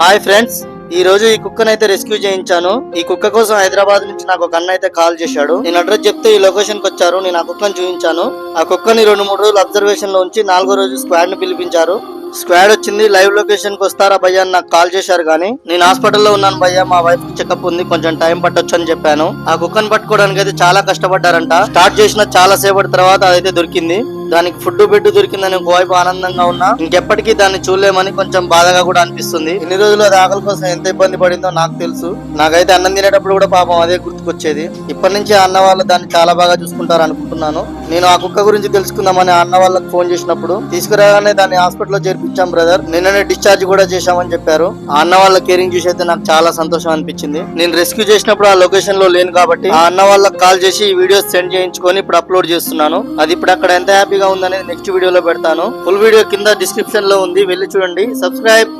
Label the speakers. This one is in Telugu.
Speaker 1: హాయ్ ఫ్రెండ్స్ ఈ రోజు ఈ కుక్కను అయితే రెస్క్యూ చేయించాను. ఈ కుక్క కోసం హైదరాబాద్ నుంచి నాకు ఒక అన్న అయితే కాల్ చేశాడు. నేను అడ్రస్ చెప్తే ఈ లొకేషన్కి వచ్చారు. నేను ఆ కుక్కను చూపించాను ఆ కుక్కని రెండు మూడు రోజులు అబ్జర్వేషన్లో ఉంచి నాలుగో రోజు స్క్వాడ్ని పిలిపించారు. స్క్వాడ్ వచ్చింది లైవ్ లొకేషన్కి వస్తారా భయ్య అని నాకు కాల్ చేశారు కానీ నేను హాస్పిటల్లో ఉన్నాను భయ్యా మా వైఫ్ చెకప్ ఉంది కొంచెం టైం పట్టొచ్చు అని చెప్పాను. ఆ కుక్కను పట్టుకోవడానికి అయితే చాలా కష్టపడ్డారంట. స్టార్ట్ చేసిన చాలా సేపటి తర్వాత అదైతే దొరికింది. దానికి ఫుడ్ బెడ్ దొరికిందని ఒకవైపు ఆనందంగా ఉన్నా ఇంకెప్పటికీ దాన్ని చూడలేమని కొంచెం బాధగా కూడా అనిపిస్తుంది. ఇన్ని రోజులు అది ఆకలి కోసం ఎంత ఇబ్బంది పడిందో నాకు తెలుసు. నాకైతే అన్నం తినేటప్పుడు కూడా పాపం అదే గుర్తుకొచ్చేది. ఇప్పటి నుంచి ఆ అన్న వాళ్ళు దాన్ని చాలా బాగా చూసుకుంటారు అనుకుంటున్నాను. నేను ఆ కుక్క గురించి తెలుసుకుందామని అన్న వాళ్ళకి ఫోన్ చేసినప్పుడు తీసుకురాగానే దాన్ని హాస్పిటల్లో చేర్పించాం బ్రదర్. నిన్ననే డిశ్చార్జ్ కూడా చేశామని చెప్పారు. ఆ అన్న వాళ్ళ కేరింగ్ చూసి అయితే నాకు చాలా సంతోషం అనిపించింది. నేను రెస్క్యూ చేసినప్పుడు ఆ లొకేషన్లో లేను కాబట్టి ఆ అన్న వాళ్ళకి కాల్ చేసి ఈ వీడియోస్ సెండ్ చేయించుకొని ఇప్పుడు అప్లోడ్ చేస్తున్నాను. అది ఇప్పుడు అక్కడ ఎంత హ్యాపీగా ఉందనేది నెక్స్ట్ వీడియోలో పెడతాను. ఫుల్ వీడియో కింద డిస్క్రిప్షన్లో ఉంది. వెళ్ళి చూడండి. సబ్స్క్రైబ్